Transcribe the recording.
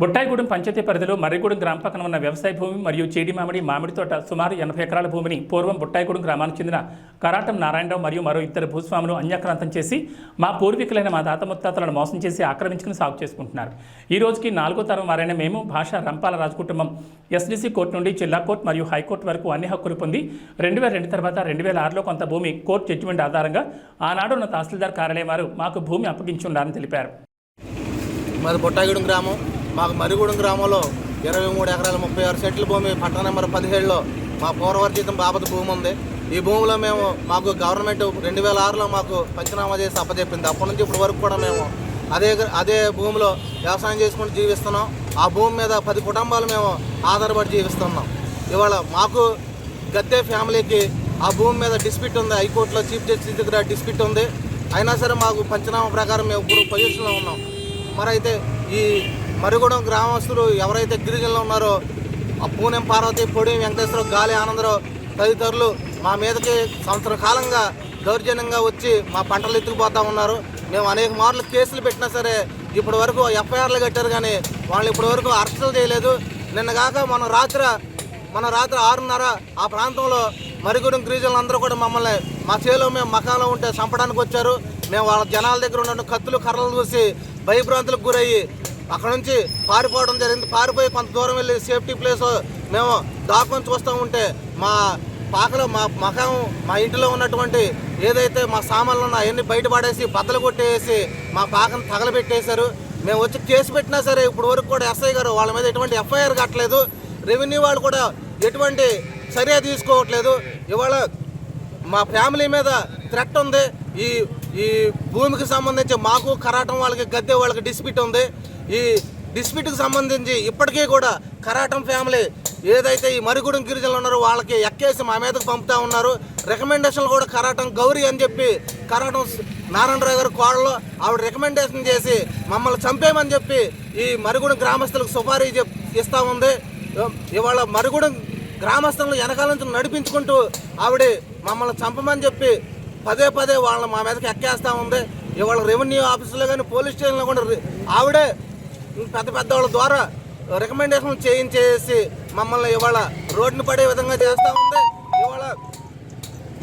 బుట్టాయిగూడెం పంచాయతీ పరిధిలో మర్రిగూడెం గ్రామ పక్కన ఉన్న వ్యవసాయ భూమి మరియు చేడి మామిడి మామిడి తోట సుమారు ఎనభై ఎకరాల భూమిని పూర్వం బుట్టాయిగూడెం గ్రామానికి చెందిన కరాటం నారాయణరావు మరియు మరో ఇద్దరు భూస్వాములు అన్యాక్రాంతం చేసి మా పూర్వీకులైన మా దాత ముత్తాతలను మోసం చేసి ఆక్రమించుకుని సాగు చేసుకుంటున్నారు. ఈ రోజుకి నాలుగో తరం వారైన మేము భాష రంపాల రాజు కుటుంబం ఎస్డీసీ కోర్టు నుండి జిల్లా కోర్టు మరియు హైకోర్టు వరకు అన్ని హక్కులు పొంది రెండు వేల రెండు తర్వాత రెండు వేల ఆరులో కొంత భూమి కోర్టు జడ్జిమెంట్ ఆధారంగా ఆనాడు ఉన్న తహసీల్దార్ కార్యాలయం వారు మాకు భూమి అప్పగించి ఉన్నారని తెలిపారు. మాది బొట్టాగూడెం గ్రామం. మాకు మరిగూడెం గ్రామంలో ఇరవై మూడు ఎకరాల ముప్పై ఆరు సెంట్ల భూమి పట్టణ నెంబర్ పదిహేడులో మా పూర్వవర్జితం బాపత భూమి ఉంది. ఈ భూమిలో మేము మాకు గవర్నమెంట్ రెండు వేల ఆరులో మాకు పంచనామా చేసి అప్పచెప్పింది. అప్పటి నుంచి ఇప్పటి వరకు కూడా మేము అదే అదే భూమిలో వ్యవసాయం చేసుకుంటూ జీవిస్తున్నాం. ఆ భూమి మీద పది కుటుంబాలు మేము ఆధారపడి జీవిస్తున్నాం. ఇవాళ మాకు గద్దె ఫ్యామిలీకి ఆ భూమి మీద డిస్ప్యూట్ ఉంది. హైకోర్టులో చీఫ్ జస్టిస్ దగ్గర డిస్ప్యూట్ ఉంది. అయినా సరే మాకు పంచనామా ప్రకారం మేము ఇప్పుడు పొజిషన్లో ఉన్నాం. మరైతే ఈ మరిగూడెం గ్రామస్తులు ఎవరైతే గిరిజనులు ఉన్నారో ఆ పూనెం పార్వతి పొడి వెంకటేశ్వర గాలి ఆనందరావు తదితరులు మా మీదకి సంవత్సర కాలంగా దౌర్జన్యంగా వచ్చి మా పంటలు ఎత్తుకుపోతా ఉన్నారు. మేము అనేక మార్లు కేసులు పెట్టినా సరే ఇప్పటి వరకు ఎఫ్ఐఆర్లు కట్టారు కానీ వాళ్ళు ఇప్పటి వరకు అరెస్టులు చేయలేదు. నిన్నగాక మన రాత్రి మన రాత్రి ఆరున్నర ఆ ప్రాంతంలో మరిగూడెం గిరిజనులు అందరూ కూడా మమ్మల్ని మా చేలో మేము మకాలో ఉంటే చంపడానికి వచ్చారు. మేము వాళ్ళ జనాల దగ్గర ఉన్న కత్తులు కర్రలు చూసి భయభ్రాంతులకు గురయ్యి అక్కడ నుంచి పారిపోవడం జరిగింది. పారిపోయి కొంత దూరం వెళ్ళి సేఫ్టీ ప్లేస్ మేము దాక్కుని చూస్తూ ఉంటే మా పాకలో మా మకాం మా ఇంటిలో ఉన్నటువంటి ఏదైతే మా సామాన్లు ఉన్నా అవన్నీ బయటపడేసి బద్దలు కొట్టేసి మా పాకను తగలబెట్టేశారు. మేము వచ్చి కేసు పెట్టినా సరే ఇప్పుడు వరకు కూడా ఎస్ఐ గారు వాళ్ళ మీద ఎటువంటి ఎఫ్ఐఆర్ కట్టలేదు. రెవెన్యూ వాళ్ళు కూడా ఎటువంటి చర్య తీసుకోవట్లేదు. ఇవాళ మా ఫ్యామిలీ మీద థ్రెట్ ఉంది. ఈ ఈ భూమికి సంబంధించి మాకు కరాటం వాళ్ళకి గద్దె వాళ్ళకి డిస్ప్యూట్ ఉంది. ఈ డిస్ప్యూట్కి సంబంధించి ఇప్పటికీ కూడా కరాటం ఫ్యామిలీ ఏదైతే ఈ మరిగూడెం గిరిజనులు ఉన్నారో వాళ్ళకి ఎక్కేసి మా మీదకు పంపుతా ఉన్నారు. రికమెండేషన్లు కూడా కరాటం గౌరీ అని చెప్పి కరాటం నారాయణరావు గారు కోడలో ఆవిడ రికమెండేషన్ చేసి మమ్మల్ని చంపేయమని చెప్పి ఈ మరిగూడెం గ్రామస్తులకు సుపారీ చెప్ ఇస్తూ ఉంది. ఇవాళ మరిగూడెం గ్రామస్తులను వెనకాల నుంచి నడిపించుకుంటూ ఆవిడ మమ్మల్ని చంపమని చెప్పి పదే పదే వాళ్ళని మా మీదకి ఎక్కేస్తా ఉంది. ఇవాళ రెవెన్యూ ఆఫీసులో కానీ పోలీస్ స్టేషన్లో కూడా ఆవిడే పెద్ద పెద్ద వాళ్ళ ద్వారా రికమెండేషన్ చేయించేసి మమ్మల్ని ఇవాళ రోడ్డుని పడే విధంగా చేస్తూ ఉంది.